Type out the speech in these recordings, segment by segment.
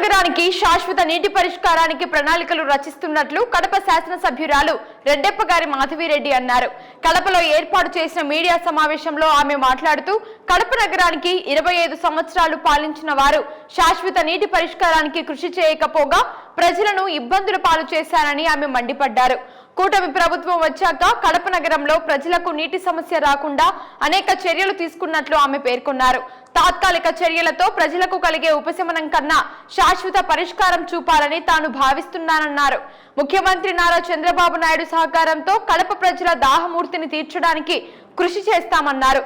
నగరానికి శాశ్వత నీటి పరిష్కారానికి ప్రణాళికలు రచిస్తున్నట్లు కడప శాసనసభ్యురాలు రెడ్డెప్ప గారి మాధవిరెడ్డి అన్నారు. కడపలో ఏర్పాటు చేసిన మీడియా సమావేశంలో ఆమె మాట్లాడుతూ కడప నగరానికి ఇరవై ఐదు సంవత్సరాలు పాలించిన వారు శాశ్వత నీటి పరిష్కారానికి కృషి చేయకపోగా ప్రజలను ఇబ్బందుల పాలు చేశారని ఆమె మండిపడ్డారు. కూటమి ప్రభుత్వం వచ్చాక కడప నగరంలో ప్రజలకు నీటి సమస్య రాకుండా అనేక చర్యలు తీసుకున్నట్లు ఆమె పేర్కొన్నారు. తాత్కాలిక చర్యలతో ప్రజలకు కలిగే ఉపశమనం కన్నా శాశ్వత పరిష్కారం చూపాలని తాను భావిస్తున్నానన్నారు. ముఖ్యమంత్రి నారా చంద్రబాబు నాయుడు సహకారంతో కడప ప్రజల దాహమూర్తిని తీర్చడానికి కృషి చేస్తామన్నారు.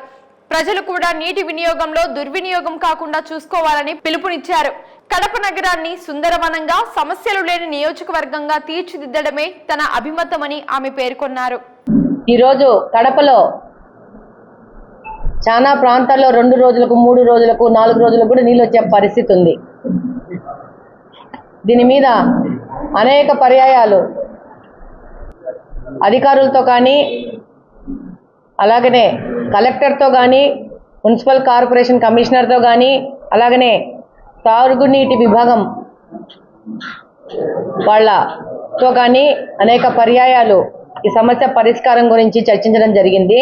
ప్రజలు కూడా నీటి వినియోగంలో దుర్వినియోగం కాకుండా చూసుకోవాలని పిలుపునిచ్చారు. కడప నగరాన్ని సుందరవనంగా సమస్యలు లేని నియోజకవర్గంగా తీర్చిదిద్దడమే తన అభిమతమని ఆమె పేర్కొన్నారు. ఈరోజు కడపలో చాలా ప్రాంతాల్లో రెండు రోజులకు మూడు రోజులకు నాలుగు రోజులకు కూడా నీళ్ళు వచ్చే పరిస్థితి ఉంది. దీని మీద అనేక పర్యాయాలు అధికారులతో కానీ అలాగనే కలెక్టర్తో కానీ మున్సిపల్ కార్పొరేషన్ కమిషనర్తో కానీ అలాగనే తాగునీటి విభాగం వాళ్ళతో కానీ అనేక పర్యాయాలు ఈ సమస్య పరిష్కారం గురించి చర్చించడం జరిగింది.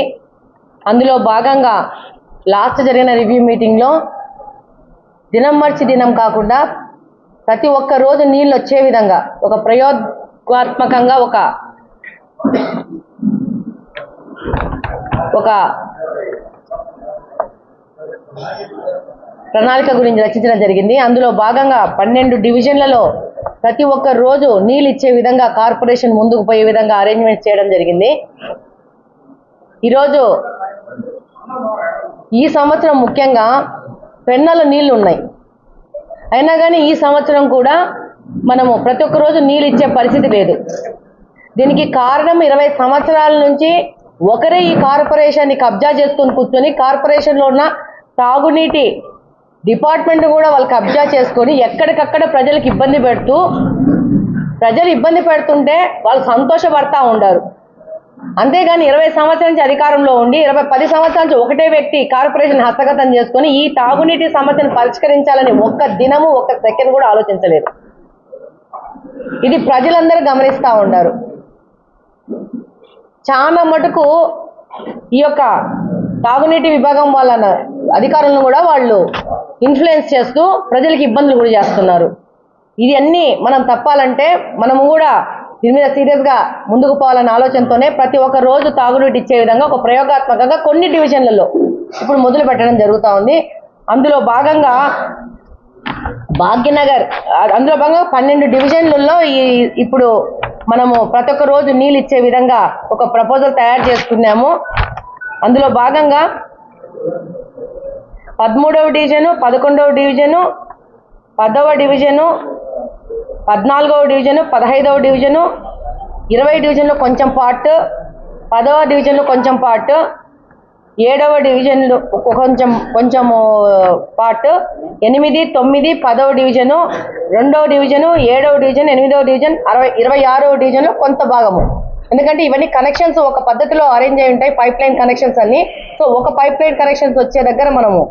అందులో భాగంగా లాస్ట్ జరిగిన రివ్యూ మీటింగ్లో దినం మార్చి దినం కాకుండా ప్రతి ఒక్క రోజు నీళ్ళు వచ్చే విధంగా ఒక ప్రయోగాత్మకంగా ఒక ఒక ప్రణాళిక గురించి రచించడం జరిగింది. అందులో భాగంగా పన్నెండు డివిజన్లలో ప్రతి ఒక్క రోజు నీళ్ళు ఇచ్చే విధంగా కార్పొరేషన్ ముందుకు పోయే విధంగా అరేంజ్మెంట్ చేయడం జరిగింది. ఈరోజు ఈ సంవత్సరం ముఖ్యంగా పెన్నలో నీళ్ళు ఉన్నాయి. అయినా కానీ ఈ సంవత్సరం కూడా మనము ప్రతి ఒక్క రోజు నీళ్ళు ఇచ్చే పరిస్థితి లేదు. దీనికి కారణం ఇరవై సంవత్సరాల నుంచి ఒకరే ఈ కార్పొరేషన్ని కబ్జా చేసుకుని కూర్చొని కార్పొరేషన్లో ఉన్న తాగునీటి డిపార్ట్మెంట్ కూడా వాళ్ళు కబ్జా చేసుకొని ఎక్కడికక్కడ ప్రజలకు ఇబ్బంది పెడుతూ ప్రజలు ఇబ్బంది పెడుతుంటే వాళ్ళు సంతోషపడతా ఉండరు. అంతేగాని ఇరవై సంవత్సరాల నుంచి అధికారంలో ఉండి ఇరవై పది సంవత్సరాల నుంచి ఒకటే వ్యక్తి కార్పొరేషన్ హస్తగతం చేసుకొని ఈ తాగునీటి సమస్యను పరిష్కరించాలని ఒక్క దినము ఒక్క సెకండ్ కూడా ఆలోచించలేదు. ఇది ప్రజలందరూ గమనిస్తూ ఉన్నారు చాలా మటుకు ఈ యొక్క తాగునీటి విభాగం వాళ్ళ అధికారులను కూడా వాళ్ళు ఇన్ఫ్లుయెన్స్ చేస్తూ ప్రజలకు ఇబ్బందులు కూడా చేస్తున్నారు. ఇది అన్నీ మనం తప్పాలంటే మనము కూడా దీని మీద సీరియస్గా ముందుకు పోవాలనే ఆలోచనతోనే ప్రతి ఒక్క రోజు తాగునీటి ఇచ్చే విధంగా ఒక ప్రయోగాత్మకంగా కొన్ని డివిజన్లలో ఇప్పుడు మొదలు పెట్టడం జరుగుతూ ఉంది. అందులో భాగంగా భాగ్యనగర్ అందులో భాగంగా పన్నెండు డివిజన్లలో ఈ ఇప్పుడు మనము ప్రతి ఒక్క రోజు నీళ్ళు ఇచ్చే విధంగా ఒక ప్రపోజల్ తయారు చేసుకున్నాము. అందులో భాగంగా పదమూడవ డివిజను పదకొండవ డివిజను పదవ డివిజను పద్నాలుగవ డివిజను పదహైదవ డివిజను ఇరవై డివిజన్లో కొంచెం పార్ట్ పదవ డివిజన్లో కొంచెం పార్ట్ ఏడవ డివిజన్లో కొంచెం కొంచెము పార్ట్ ఎనిమిది తొమ్మిది పదవ డివిజను రెండవ డివిజను ఏడవ డివిజన్ ఎనిమిదవ డివిజన్ అరవై ఇరవై ఆరవ డివిజన్లో కొంత భాగము. ఎందుకంటే ఇవన్నీ కనెక్షన్స్ ఒక పద్ధతిలో అరేంజ్ అయి ఉంటాయి పైప్ లైన్ కనెక్షన్స్ అన్ని. సో ఒక పైప్ లైన్ కనెక్షన్స్ వచ్చే దగ్గర మనము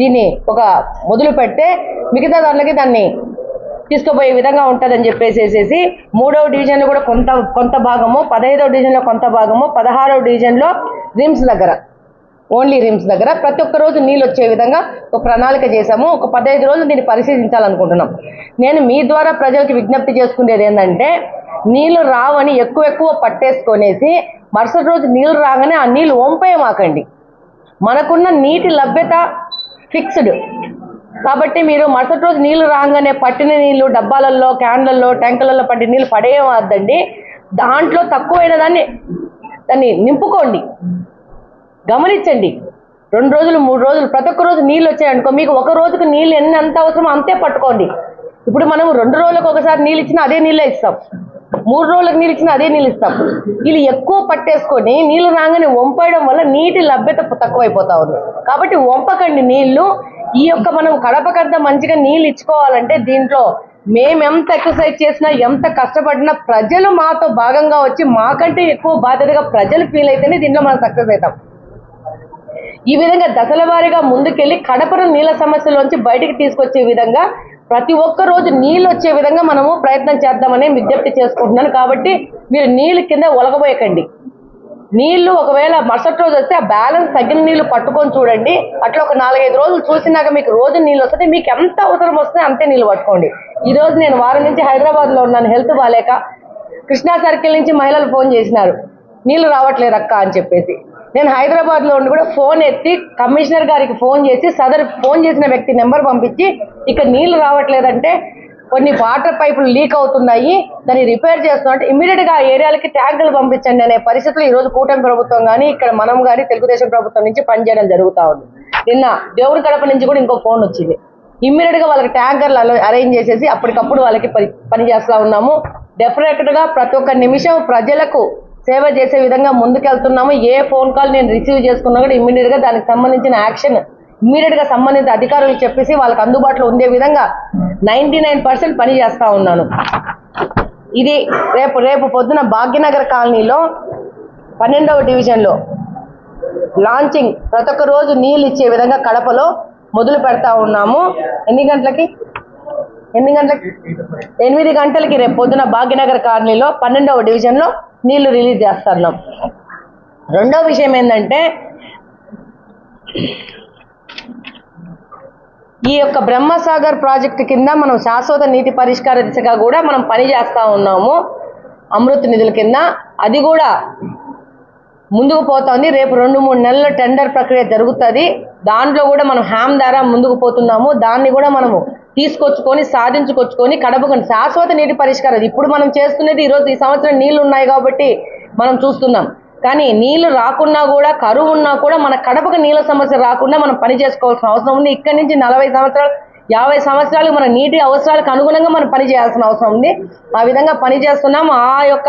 దీన్ని ఒక మొదలు పెడితే మిగతా దాంట్లోకి దాన్ని తీసుకుపోయే విధంగా ఉంటుందని చెప్పేసేసేసి మూడవ డివిజన్లో కూడా కొంత కొంత భాగము పదహైదవ డివిజన్లో కొంత భాగము పదహారవ డివిజన్లో రిమ్స్ దగ్గర ఓన్లీ రిమ్స్ దగ్గర ప్రతి ఒక్క రోజు నీళ్ళు వచ్చే విధంగా ఒక ప్రణాళిక చేశాము. ఒక పదహైదు రోజులు దీన్ని పరిశీలించాలనుకుంటున్నాం. నేను మీ ద్వారా ప్రజలకు విజ్ఞప్తి చేసుకునేది ఏంటంటే నీళ్ళు రావని ఎక్కువ ఎక్కువ పట్టేసుకొనేసి మరుసటి రోజు నీళ్ళు రాగానే ఆ నీళ్ళు వంపేయమాకండి. మనకున్న నీటి లభ్యత ఫిక్స్డ్ కాబట్టి మీరు మరుసటి రోజు నీళ్ళు రాగానే పట్టిన నీళ్ళు డబ్బాలలో క్యాన్లలో ట్యాంకులలో పట్టిన నీళ్ళు పడేయవద్దండి. దాంట్లో తక్కువైన దాన్ని దాన్ని నింపుకోండి. గమనించండి. రెండు రోజులు మూడు రోజులు ప్రతి ఒక్క రోజు నీళ్ళు వచ్చాయనుకో మీకు ఒక రోజుకు నీళ్ళు ఎన్ని ఎంత అవసరమో అంతే పట్టుకోండి. ఇప్పుడు మనం రెండు రోజులకు ఒకసారి నీళ్ళు ఇచ్చినా అదే నీళ్ళే ఇస్తాం. మూడు రోజులకు నీళ్ళు ఇచ్చినా అదే నీళ్ళు ఇస్తాం. వీళ్ళు ఎక్కువ పట్టేసుకొని నీళ్ళు రాగానే వంపేయడం వల్ల నీటి లభ్యత తక్కువైపోతా ఉంది. కాబట్టి వంపకండి నీళ్ళు ఈ యొక్క మనం కడపకంత మంచిగా నీళ్ళు ఇచ్చుకోవాలంటే దీంట్లో మేము ఎంత ఎక్సర్సైజ్ చేసినా ఎంత కష్టపడినా ప్రజలు మాతో భాగంగా వచ్చి మాకంటే ఎక్కువ బాధ్యతగా ప్రజలు ఫీల్ అయితేనే దీంట్లో మనం సక్సెస్ అవుతాం. ఈ విధంగా దశల వారీగా ముందుకెళ్ళి కడపను నీళ్ళ సమస్యలోంచి బయటికి తీసుకొచ్చే విధంగా ప్రతి ఒక్క రోజు నీళ్ళు వచ్చే విధంగా మనము ప్రయత్నం చేద్దామని విజ్ఞప్తి చేసుకుంటున్నాను. కాబట్టి మీరు నీళ్ళు కింద ఒలగబోయకండి. నీళ్ళు ఒకవేళ మరుసటి రోజు వస్తే ఆ బ్యాలెన్స్ తగిన నీళ్ళు పట్టుకొని చూడండి. అట్లా ఒక నాలుగైదు రోజులు చూసినాక మీకు రోజు నీళ్ళు వస్తే మీకు ఎంత అవసరం వస్తే అంతే నీళ్ళు పట్టుకోండి. ఈ రోజు నేను వారం నుంచి హైదరాబాద్లో ఉన్నాను హెల్త్ బాగాలేక కృష్ణా సర్కిల్ నుంచి మహిళలు ఫోన్ చేసినారు. నీళ్ళు రావట్లేదు అక్క అని చెప్పేసి. నేను హైదరాబాద్లో ఉండి కూడా ఫోన్ ఎత్తి కమిషనర్ గారికి ఫోన్ చేసి సదర్ ఫోన్ చేసిన వ్యక్తి నెంబర్ పంపించి ఇక్కడ నీళ్ళు రావట్లేదంటే కొన్ని వాటర్ పైపులు లీక్ అవుతున్నాయి దాన్ని రిపేర్ చేస్తున్నట్టు ఇమీడియట్గా ఆ ఏరియాలకి ట్యాంకులు పంపించండి అనే పరిస్థితులు ఈ రోజు కూటమి ప్రభుత్వం కానీ ఇక్కడ మనం కానీ తెలుగుదేశం ప్రభుత్వం నుంచి పనిచేయడం జరుగుతా ఉంది. నిన్న దేవుడి కడప నుంచి కూడా ఇంకో ఫోన్ వచ్చింది. ఇమ్మీడియట్గా వాళ్ళకి ట్యాంకర్లు అరేంజ్ చేసేసి అప్పటికప్పుడు వాళ్ళకి పని పని చేస్తా ఉన్నాము. డెఫినెట్గా ప్రతి ఒక్క నిమిషం ప్రజలకు సేవ చేసే విధంగా ముందుకెళ్తున్నాము. ఏ ఫోన్ కాల్ నేను రిసీవ్ చేసుకున్నా కూడా ఇమ్మీడియట్గా దానికి సంబంధించిన యాక్షన్ ఇమ్మీడియట్గా సంబంధిత అధికారులకు చెప్పేసి వాళ్ళకి అందుబాటులో ఉండే విధంగా నైన్టీ నైన్ పర్సెంట్ పని చేస్తూ ఉన్నాను. ఇది రేపు రేపు పొద్దున భాగ్యనగర్ కాలనీలో పన్నెండవ డివిజన్లో లాంచింగ్ ప్రతి ఒక్క రోజు నీళ్ళు ఇచ్చే విధంగా కడపలో మొదలు పెడతా ఉన్నాము. ఎన్ని గంటలకి? ఎన్ని గంటలకి? ఎనిమిది గంటలకి రేపు పొద్దున భాగ్యనగర్ కాలనీలో పన్నెండవ డివిజన్లో నీళ్ళు రిలీజ్ చేస్తున్నాం రెండో విషయం ఏంటంటే ఈ యొక్క బ్రహ్మసాగర్ ప్రాజెక్టు కింద మనం శాశ్వత నీటి పరిష్కార దిశగా కూడా మనం పని చేస్తూ ఉన్నాము అమృత్ నిధుల కింద. అది కూడా ముందుకు పోతోంది. రేపు రెండు మూడు నెలల టెండర్ ప్రక్రియ జరుగుతుంది. దాంట్లో కూడా మనం హ్యామ్ ద్వారా ముందుకు పోతున్నాము. దాన్ని కూడా మనము తీసుకొచ్చుకొని సాధించుకొచ్చుకొని కడపకు శాశ్వత నీటి పరిష్కారం ఇప్పుడు మనం చేస్తున్నది ఈరోజు ఈ సంవత్సరం నీళ్ళు ఉన్నాయి కాబట్టి మనం చూస్తున్నాం. కానీ నీళ్ళు రాకున్నా కూడా కరువు ఉన్నా కూడా మన కడపకు నీళ్ళ సమస్య రాకుండా మనం పని చేసుకోవాల్సిన అవసరం ఉంది. ఇక్కడి నుంచి నలభై సంవత్సరాలు యాభై సంవత్సరాలు మన నీటి అవసరాలకు అనుగుణంగా మనం పని చేయాల్సిన అవసరం ఉంది. ఆ విధంగా పని చేస్తున్నాం. ఆ యొక్క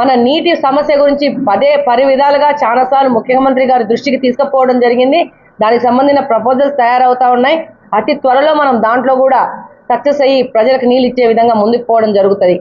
మన నీటి సమస్య గురించి పదే పరి విధాలుగా చాలాసార్లు ముఖ్యమంత్రి గారి దృష్టికి తీసుకుపోవడం జరిగింది. దానికి సంబంధించిన ప్రపోజల్స్ తయారవుతా ఉన్నాయి. అతి త్వరలో మనం దాంట్లో కూడా సక్సెస్ అయ్యి ప్రజలకు నీళ్ళు ఇచ్చే విధంగా ముందుకు పోవడం జరుగుతుంది.